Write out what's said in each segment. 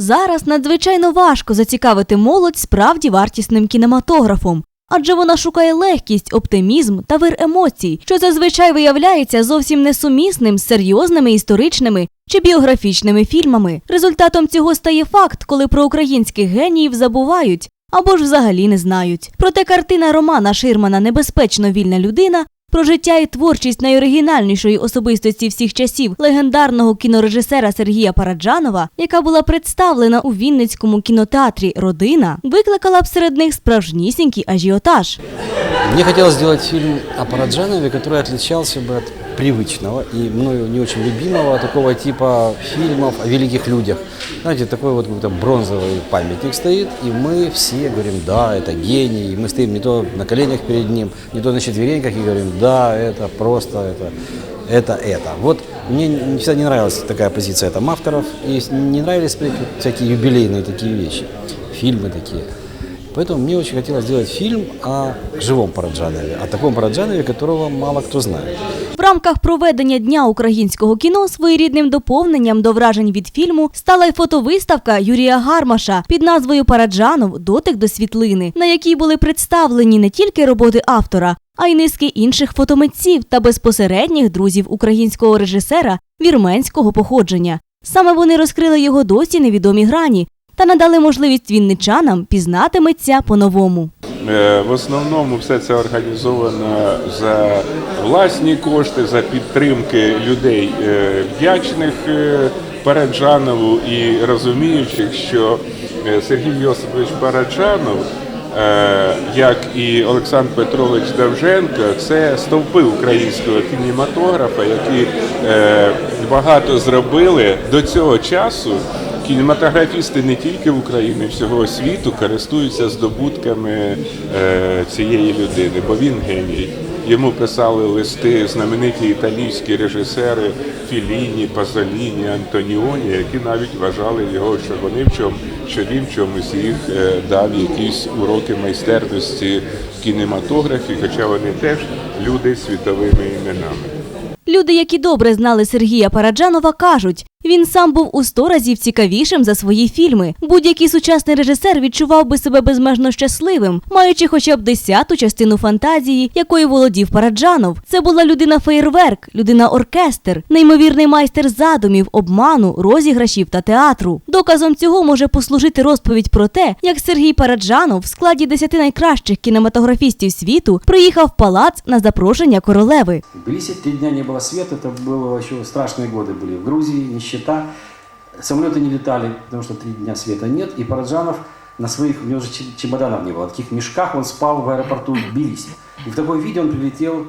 Зараз надзвичайно важко зацікавити молодь справді вартісним кінематографом. Адже вона шукає легкість, оптимізм та вир емоцій, що зазвичай виявляється зовсім несумісним з серйозними історичними чи біографічними фільмами. Результатом цього стає факт, коли про українських геніїв забувають або ж взагалі не знають. Проте картина Романа Ширмана Небезпечно вільна людина про життя і творчість найоригінальнішої особистості всіх часів легендарного кінорежисера Сергія Параджанова, яка була представлена у Вінницькому кінотеатрі Родина, викликала б серед них справжнісінький ажіотаж. Мені хотілося зробити фільм о Параджанові, який отличался б от привычного и мною не очень любимого такого типа фильмов о великих людях. Знаете, такой вот какой-то бронзовый памятник стоит, и мы все говорим, да, это гений, и мы стоим не то на коленях перед ним, не то на четвереньках и говорим, да, это просто, это, это, это. Вот мне не- всегда не нравилась такая позиция там авторов, и не нравились всякие юбилейные такие вещи, фильмы такие. Поэтому мне очень хотелось сделать фильм о живом Параджанове, о таком Параджанове, которого мало кто знает. В рамках проведення Дня українського кіно своєрідним доповненням до вражень від фільму стала й фотовиставка Юрія Гармаша під назвою Параджанов Дотик до світлини, на якій були представлені не тільки роботи автора, а й низки інших фотомитців та безпосередніх друзів українського режисера вірменського походження. Саме вони розкрили його досі невідомі грані та надали можливість вінничанам пізнати митця по-новому. Е, В основному все це організовано за власні кошти, за підтримки людей е, вдячних е, Параджанову і розуміючих, що Сергій Йосипович Параджанов, як і Олександр Петрович Давженко, це стовпи українського кінематографа, які багато зробили до цього часу. Кінематографісти не тільки в Україні, всього світу користуються здобутками е, цієї людини, бо він геній. Йому писали листи знамениті італійські режисери Філіні, Пазоліні, Антоніоні, які навіть вважали його, що вони в чому, що він в чомусь їх е, дав якісь уроки майстерності в кінематографі, хоча вони теж люди з світовими іменами. Люди, які добре знали Сергія Параджанова, кажуть, він сам був у сто разів цікавішим за свої фільми. Будь-який сучасний режисер відчував би себе безмежно щасливим, маючи хоча б десяту частину фантазії, якою володів Параджанов. Це була людина феєрверк, людина оркестр, неймовірний майстер задумів, обману, розіграшів та театру. Доказом цього може послужити розповідь про те, як Сергій Параджанов в складі десяти найкращих кінематографістів світу приїхав в палац на запрошення королеви. В Тбилиси три дня не было света, это было еще страшные годы были. В Грузии Нищета, самолеты не летали, потому что три дня света нет. И Параджанов на своих, у него же че- чемоданов не было, в таких мешках он спал в аэропорту Тбилиси. И в таком виде он прилетел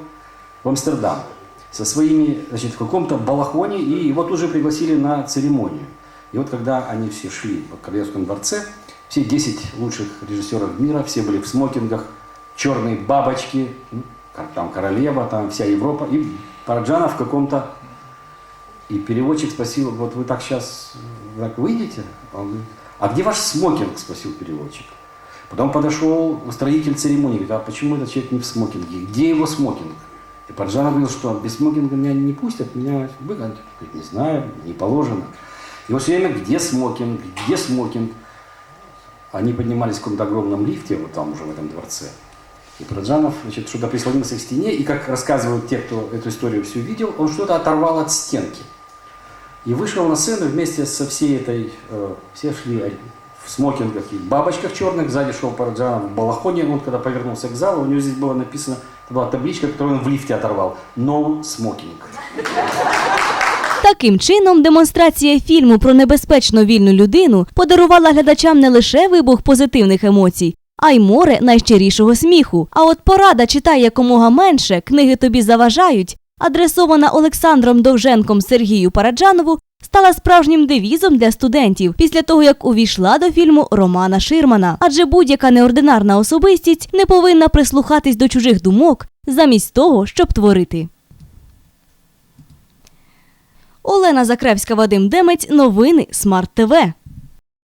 в Амстердам со своими, значит, в каком-то балахоне, и его тут же пригласили на церемонию. И вот когда они все шли в Королевском дворце, все 10 лучших режиссеров мира, все были в смокингах, черные бабочки, там королева, там вся Европа, и Параджанов в каком-то... И переводчик спросил, вот вы так сейчас так выйдете? Он говорит, а где ваш смокинг? Спросил переводчик. Потом подошел устроитель церемонии, говорит, а почему этот человек не в смокинге? Где его смокинг? И Параджанов говорил, что без смокинга меня не пустят, меня выгонят. Говорит, не знаю, не положено. И вот все время, где смокинг, где смокинг? Они поднимались в каком-то огромном лифте, вот там уже в этом дворце. И Параджанов значит, что-то прислонился к стене, и как рассказывают те, кто эту историю всю видел, он что-то оторвал от стенки. И вышел на сцену вместе со всей этой, э, все шли в смокингах и бабочках черных, сзади шел Параджанов в балахоне, он когда повернулся к залу, у него здесь было написано, это была табличка, которую он в лифте оторвал, «No smoking». Таким чином, демонстрація фільму про небезпечно вільну людину подарувала глядачам не лише вибух позитивних емоцій, а й море найщирішого сміху. А от порада читай якомога менше, книги тобі заважають, адресована Олександром Довженком Сергію Параджанову, стала справжнім девізом для студентів після того, як увійшла до фільму Романа Ширмана. Адже будь-яка неординарна особистість не повинна прислухатись до чужих думок замість того, щоб творити. Олена Закревська, Вадим Демець. Новини Смарт ТВ.